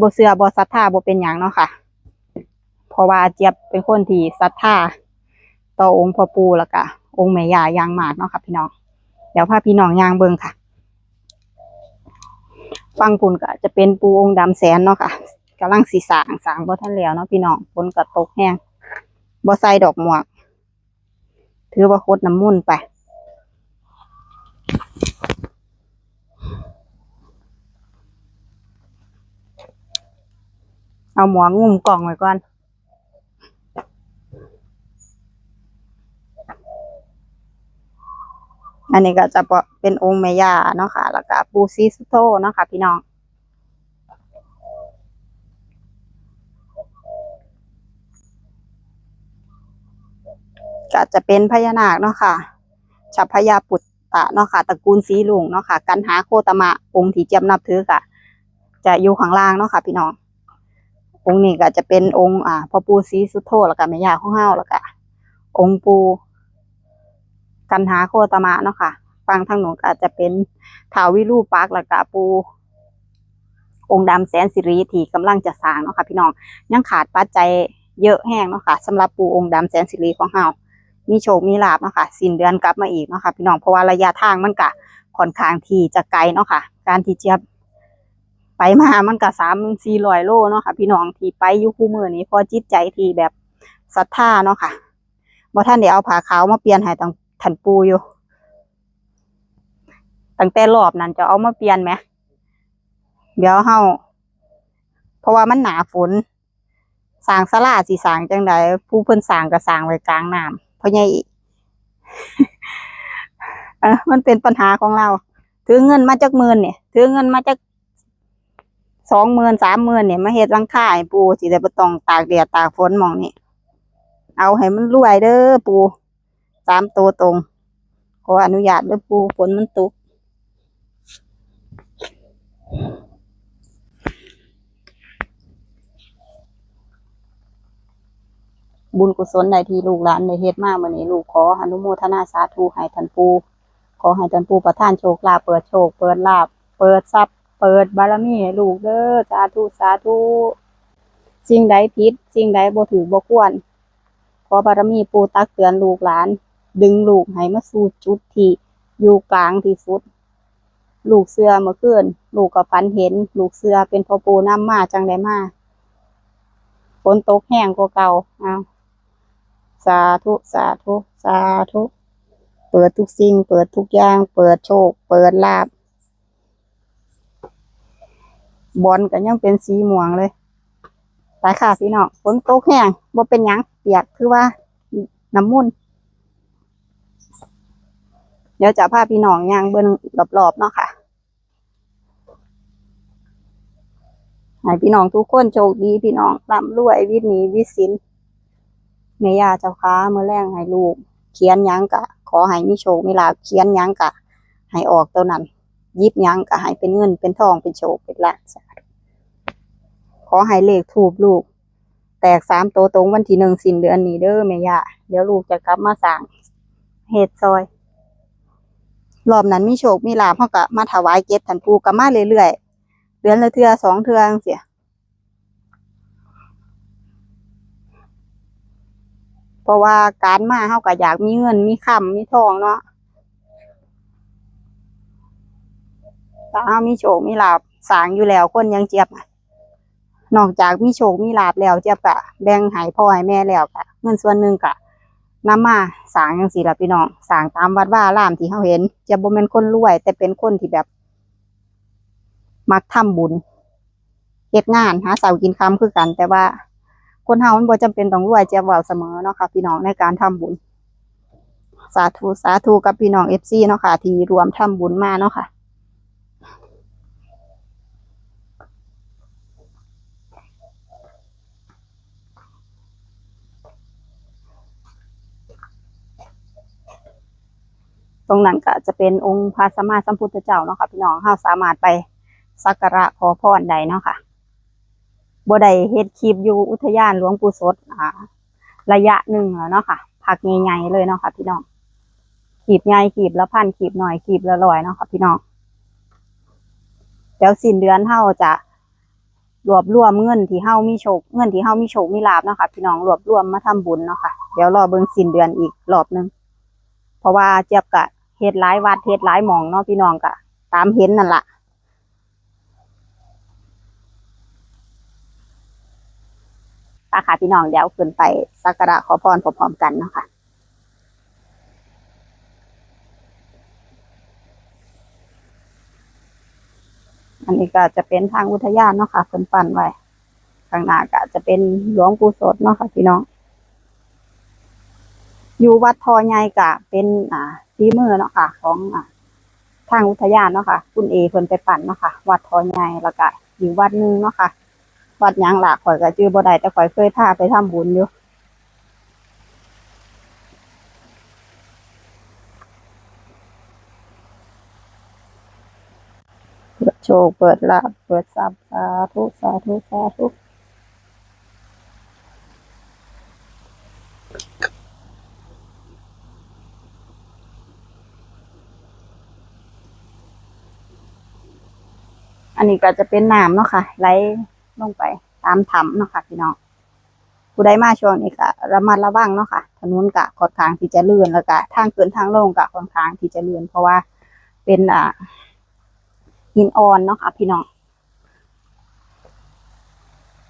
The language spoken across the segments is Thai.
บ่เชื่อบ่ศรัทธาบ่เป็นหยังเนาะค่ะ เพราะว่าเจี๊ยบเป็นคนที่ศรัทธาต่อองค์พ่อปู่แล้วก็องค์แม่ย่ายางมากเนาะค่ะพี่น้อง เดี๋ยวพาพี่น้องยางเบิ่งค่ะ ฟังปุ่นก็จะเป็นปูองค์ดำแสนเนาะค่ะกำลังสีสางสางบ่ทันแล้วเนาะพี่น้องฝนก็ตกแห้งบ่ใส่ดอกหมวก ถือว่าโคตรน้ำมุ่นไป เอาหมวกงุ่มกล่องไว้ก่อนอันนี้ก็จะเป็นองค์แม่ย่าเนาะค่ะ แล้วก็ปูซีสุโธเนาะค่ะ พี่น้อง ก็จะเป็นพญานาคเนาะค่ะชัพพยาปุตตะเนาะค่ะ ตระกูลสีลุงเนาะค่ะ กันหาโคตมะองค์ที่เจียมนับถือค่ะ จะอยู่ข้างล่างเนาะค่ะ พี่น้อง องค์นี้ก็จะเป็นองค์อ่าพ่อปู่ศรีสุโธแล้วก็แม่ย่าของเฮาแล้วก็องค์ปู่กันหาโคตมะเนาะค่ะฟังทางหนูก็จะเป็นท้าววิรูปักแล้วก็ปู่องค์ดำแสนสิริที่กำลังจะสร้างเนาะค่ะพี่น้องยังขาดปัจจัยเยอะแห้งเนาะค่ะสำหรับปูองค์ดำแสนสิริของเฮามีโชคมีลาบเนาะค่ะสิ้นเดือนกลับมาอีกเนาะค่ะพี่น้องเพราะว่าระยะทางมันก็ค่อนข้างที่จะไกลเนาะค่ะ การที่เจี๊ยบ ไปมามันก็สามสี่ร้อยโลเนาะค่ะ พี่น้องที่ไปอยู่คู่มือนี้พอจิตใจที่แบบศรัทธาเนาะค่ะบ่ท่านได้เอาผ้าขาวมาเปลี่ยนให้ตั้งทันปูอยู่ตั้งแต่รอบนั้นจะเอามาเปลี่ยนไหมเดี๋ยวเฮาเพราะว่ามันหนาฝนสางศาลาสิสางจังใดผู้เพิ่นสางก็สางไว้กลางน้ำเพราะไงเออมันเป็นปัญหาของเรา ถือเงินมาจากหมื่นเนี่ย ถือเงินมาจาก สองหมื่นสามหมื่นเนี่ยมาเฮ็ดหลังคาให้ปูสิได้บ่ต้องตากแดดตากฝนมองนี่เอาให้มันรวยเด้อปูสามตัวตรงขออนุญาตเด้อปูฝนมันตกบุญกุศลใดที่ลูกหลานได้เฮ็ดมาวันนี้ลูกขออนุโมทนาสาธุให้ท่านปูขอให้ท่านปูประทานโชคลาภเปิดโชค เปิดลาภเปิดทรัพย์ เปิดบารมีให้ลูกเด้อสาธุสาธุสิ่งใดผิดสิ่งใดบ่ถือบ่ควรขอบารมีปูตักเตือนลูกหลาน ดึงลูกให้มาสู่จุดที่อยู่กลางที่สุด ลูกเสือเมื่อคืนลูกก็ฝันเห็น ลูกเสือเป็นพ่อปู่นำมาจังไดมาฝนตกแห้งกว่าเก่าอ้าวสาธุสาธุสาธุ เปิดทุกสิ่ง เปิดทุกอย่าง เปิดโชค เปิดลาบ บอลก็ยังเป็นสีม่วงเลยไปค่ะพี่น้องฝนตกแห้งบ่เป็นหยังเปียกคือว่าน้ำมุนเดี๋ยวจะพาพี่น้องย่างเบิ่งรอบๆเนาะค่ะให้พี่น้องทุกคนโชคดีพี่น้องร่ำรวยวิทย์หนีวิสินแม่ย่าเจ้าค้าเมื่อแรงให้ลูก เขียนยังกะ ขอให้มีโชคมีลาเขียนยังกะ ให้ออกตัวนั้น ยิบยังกะให้เป็นเงินเป็นทองเป็นโชคเป็นลาภสาธุขอให้เลขถูกลูก แตกสามตัวตรงวันที่หนึ่งสิ้นเดือนนี้เด้อแม่ย่าเดี๋ยวลูกจะกลับมาสั่งเฮ็ดซอยรอบนั้นมีโชคมีลาภเขาก็มาถวายเก็บทันปูก็มาเรื่อยๆเดือนละเทือสองเทือจั่งซี้เพราะว่าการมาเฮาก็อยากมีเงินมีคำมีทองเนาะ ถ้าเฮามีโชคมีลาภสางอยู่แล้วคนยังเจี๊ยบอะนอกจากมีโชคมีลาภแล้วเจี๊ยบก็แบ่งให้พ่อให้แม่แล้วก็เงินส่วนหนึ่งก็นำมาสางจังซี่ละพี่น้องสางตามวัดว่าอารามที่เฮาเห็นเจียบบ่แม่นคนรวย แต่เป็นคนที่แบบ มักทำบุญเฮ็ดงานหาเสากินค่ำคือกัน แต่ว่า คนเฮามันบ่จำเป็นต้องรวยเจียบเว้าเสมอเนาะค่ะพี่น้องในการทำบุญ สาธุสาธุกับพี่น้อง FC เนาะค่ะที่รวมทำบุญมาเนาะค่ะ ตรงนั้นก็จะเป็นองค์พระสัมมาสัมพุทธเจ้าเนาะค่ะพี่น้องเฮาสามารถไปสักการะขอพรได้เนาะค่ะบ่ได้เฮ็ดคลิปอยู่อุทยานหลวงปู่สดอ่า ระยะหนึ่งแล้วเนาะค่ะพักใหญ่ๆเลยเนาะค่ะพี่น้องขีบใหญ่ขีบละพันขีบหน่อยขีบละร้อยเนาะค่ะพี่น้องเดี๋ยวสิ้นเดือนเฮาจะรวบรวมเงินที่เฮามีโชคเงินที่เฮามีโชคมีลาบเนาะค่ะพี่น้องรวบรวมมาทำบุญเนาะค่ะเดี๋ยวรอเบิ่งสิ้นเดือนอีกรอบหนึงเพราะว่าเจี๊ยบกะ เฮ็ดหลายวัดเฮ็ดหลายหม่องเนาะพี่น้องกะตามเห็นนั่นล่ะปาค่ะพี่น้องเดี๋ยวขึ้นไปสักการะขอพรพร้อมๆกันเนาะค่ะอันนี้ก็จะเป็นทางอุทยานเนาะค่ะเพิ่นปั้นไว้ข้างหน้าก็จะเป็นหลวงปู่สดเนาะค่ะพี่น้อง อยู่วัดทอใหญ่ก็เป็นอ่าฝีมือเนาะค่ะ ของอ่าทางอุทยานเนาะค่ะ คุณเอเพิ่นไปปั่นเนาะค่ะ วัดทอใหญ่แล้วก็อยู่วัดนึงเนาะค่ะ วัดยังหล่ะข่อยก็จื้อบ่ได้แต่ข่อยเคยพาไปทำบุญอยู่เปิดโชคเปิดลาภเปิดทรัพย์สาธุสาธุสาธุ อันนี้ก็จะเป็นน้ำเนาะค่ะไหลลงไปตามถ้ำเนาะค่ะพี่น้องผู้ใดมาช่วงนี้ก็ระมัดระวังเนาะค่ะถนนกะค่อนข้างที่จะลื่นแล้วก็ทางขึ้นทางลงกะค่อนข้างที่จะลื่นเพราะว่าเป็นอ่าหินอ่อนเนาะค่ะพี่น้อง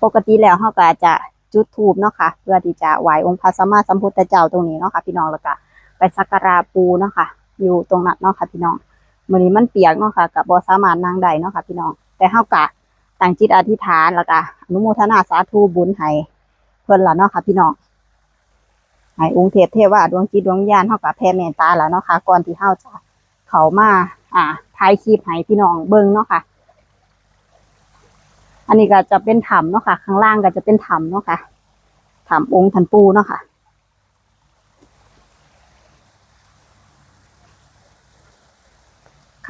ปกติแล้วเขาก็จะจุดธูปเนาะค่ะเพื่อที่จะไหว้องค์พระสัมมาสัมพุทธเจ้าตรงนี้เนาะค่ะพี่น้องแล้วก็ไปสักการะปูเนาะค่ะอยู่ตรงนั้นเนาะค่ะพี่น้อง มือนี้มันเปียกเนาะค่ะก็บ่สามารถนั่งได้เนาะค่ะ พี่น้องแต่เฮาก็ตั้งจิตอธิษฐานแล้วก็อนุโมทนาสาธุบุญให้เพิ่นละเนาะค่ะ พี่น้องให้องค์เทพเทวาดวงจิตดวงวิญญาณเฮาก็แผ่เมตตาแล้วเนาะค่ะก่อนที่เฮาจะเขามาอ่าถ่ายคลิปให้พี่น้องเบิ่งเนาะค่ะ อันนี้ก็จะเป็นถ้ำเนาะค่ะ ข้างล่างก็จะเป็นถ้ำเนาะค่ะถ้ำองค์ทันปูเนาะค่ะ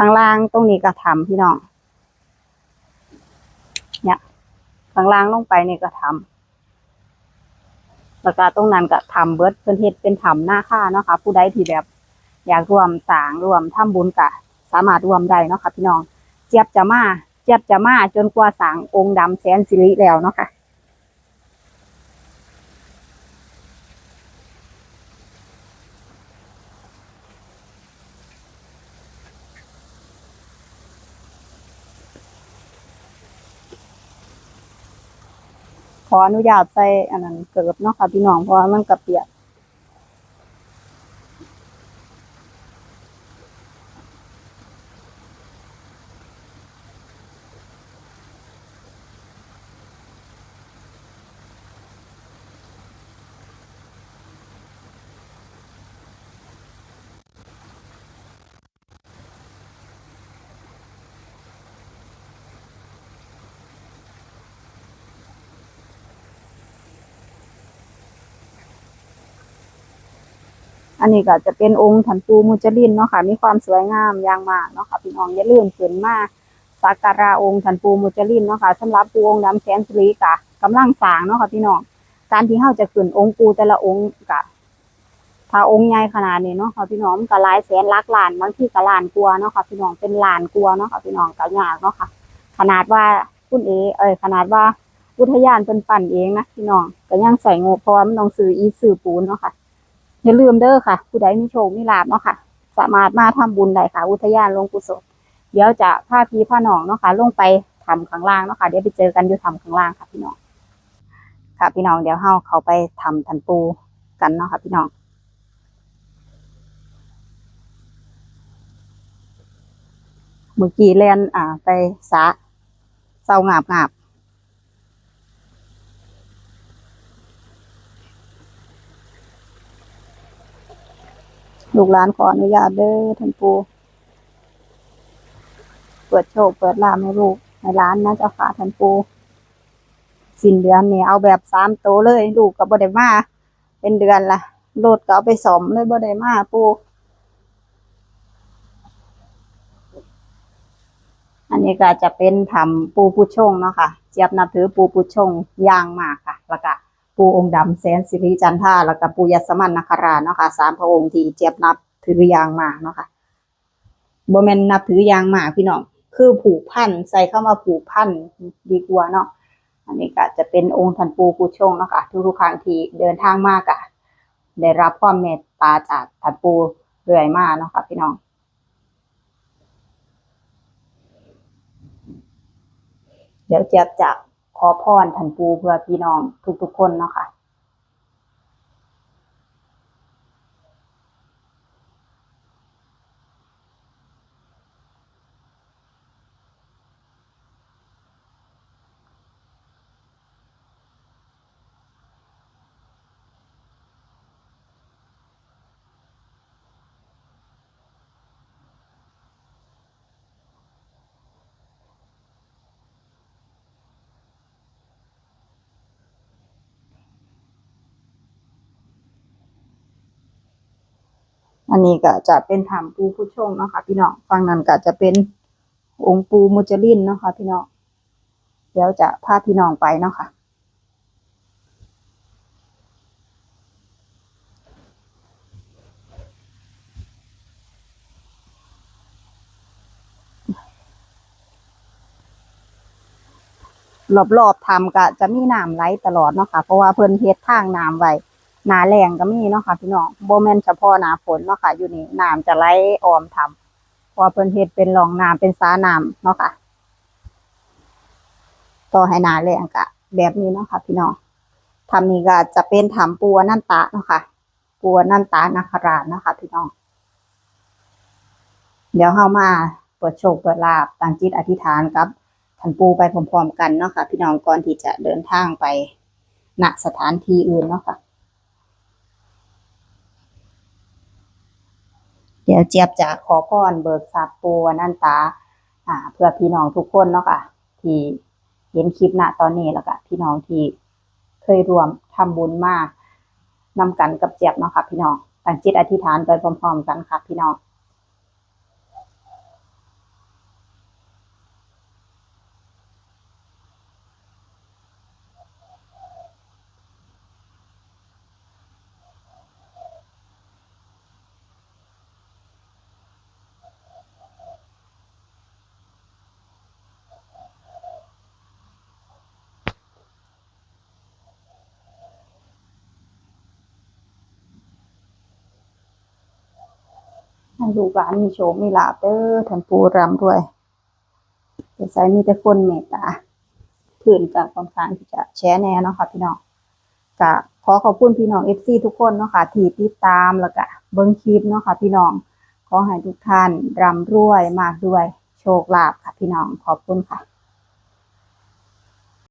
ข้างล่างตรงนี้ก็ถ้ำพี่น้อง เนี่ยข้างล่างลงไปนี่ก็ถ้ำแล้วก็ตรงนั้นก็ถ้ำเบิร์ดเพิ่นเฮ็ดเป็นถ้ำหน้าค่าเนาะค่ะ ผู้ใดที่แบบ อยากรวมสางรวมทำบุญกะ สามารถรวมได้เนาะค่ะ พี่น้อง เจี๊ยบจะมา เจี๊ยบจะมาจนกว่าสางองค์ดำแสนสิริแล้วเนาะค่ะ ขออนุญาตใส่อันนั้นเกิบเนาะค่ะพี่น้องเพราะว่ามันกระเปียก อันนี้ก็จะเป็นองค์ถันปูมุจลินเนาะค่ะ มีความสวยงามอย่างมากเนาะค่ะพี่น้องอย่าลืมขึ้นมาสักการะองค์ถันปูมุจลินเนาะค่ะสำหรับปูองค์ดำแสนสิริกะกำลังสางเนาะค่ะพี่น้องการที่เฮาจะขึ้นองค์ปูแต่ละองค์กะถ้าองค์ใหญ่ขนาดนี้เนาะค่ะพี่น้องก็หลายแสนลักล้านบางที่ก็ล้านกว่าเนาะค่ะพี่น้องเป็นล้านกว่าเนาะค่ะพี่น้องก็ยากเนาะค่ะ ขนาดว่าคุณเอเอ้ยขนาดว่าอุทยานเป็นปั่นเองนะพี่น้องก็ยังใส่งบพราะว่ามันต้องซื้ออีซื้อปูนเนาะค่ะ อย่าลืมเด้อค่ะ ผู้ใดมีโชคมีลาบเนาะค่ะ สามารถมาทำบุญได้ค่ะ อุทยานหลวงปู่สดเดี๋ยวจะพาพี่พาน้องเนาะค่ะลงไปทำข้างล่างเนาะค่ะเดี๋ยวไปเจอกันอยู่ทำข้างล่างค่ะพี่น้องค่ะพี่น้องเดี๋ยวเฮาเขาไปทำทันปูกันเนาะค่ะพี่น้องเมื่อกี้เล่นอ่าไปสะเศร้างาบงาบ ลูกหลานขออนุญาตเด้อท่านปูเปิดโชคเปิดลาภให้ลูกให้ร้านนะเจ้าค่ะท่านปูสิ้นเดือนนี่เอาแบบสามโตเลย ลูกกับบ่ได้มาเป็นเดือนละรถก็เอาไปสมเลยบ่ได้มาปูอันนี้ก็จะเป็นทำปูผู้ชงเนาะค่ะ เจี๊ยบนับถือปูผู้ชงย่างมากค่ะล้วก็ ปูองค์ดำแสนสิริจันทราแล้วก็ปูยสมันนคราเนาะค่ะสามพระองค์ที่เจี๊ยบนับถืออย่างมากเนาะค่ะบ่แมนนับถืออย่างมากพี่น้องคือผูกพันใส่เข้ามาผูกพันดีกว่าเนาะอันนี้ก็จะเป็นองค์ท่านปูผู้ชงเนาะคะทุกๆครั้งที่เดินทางมากอะได้รับความเมตตาจากท่านปูเรื่อยมาเนาะค่ะพี่น้องเดี๋ยวเจี๊ยบจะ ขอพรท่านปูเพื่อพี่น้องทุกๆคนเนาะค่ะ อันนี้ก็จะเป็นถามปูผู้ชงเนาะค่ะพี่น้องฝั่งนั้นก็จะเป็นองค์ปูมุจลินเนาะค่ะพี่น้องเดี๋ยวจะพาพี่น้องไปเนาะค่ะรอบๆทำก็จะมีน้ำไหลตลอดเนาะค่ะ เพราะว่าเพิ่นเฮ็ดทางน้ำไว้ หนาแรงก็มีเนาะค่ะพี่น้องโบแมนเฉพาะหนาฝนเนาะค่ะ อยู่นี่น้ำจะไหลออมทำเพราะว่าเพิ่นเฮ็ดเป็นรองน้ำเป็นสาน้ำเนาะค่ะ ต่อให้หนาแรงก็แบบนี้เนาะค่ะพี่น้องทำนี้ก็จะเป็นถามปัวนันตะเนาะค่ะ ปัวนันตานาคราชเนาะค่ะพี่น้อง เดี๋ยวเฮามาเปิดโชคเปิดลาบตั้งจิตอธิษฐานกับท่านปูไปพร้อมๆกันเนาะค่ะ พี่น้องก่อนที่จะเดินทางไปณสถานที่อื่นเนาะค่ะ เดี๋ยวเจี๊ยบจะขอพรเบิกทรัพย์ปูอนันตา อ่า เพื่อพี่น้องทุกคนเนาะค่ะที่เห็นคลิปณตอนนี้แล้วก็พี่น้องที่เคยรวมทำบุญมากนำกันกับเจี๊ยบเนาะค่ะพี่น้องตั้งจิตอธิษฐานไปพร้อมๆกันค่ะพี่น้อง ให้ลูกหลานมีโชคมีลาบเด้อท่านปู่ร่ำรวยแต่ใส่มีแต่คนเมตตาพื้นกับค่อนข้างที่จะแชร์แน่เนาะค่ะพี่น้องก็ขอขอบคุณพี่น้องเอสซีทุกคนเนาะค่ะที่ติดตามแล้วก็เบิ้งคลิปเนาะค่ะพี่น้องขอให้ทุกท่านร่ำรวยมากด้วย โชคลาภค่ะพี่น้องขอบคุณค่ะ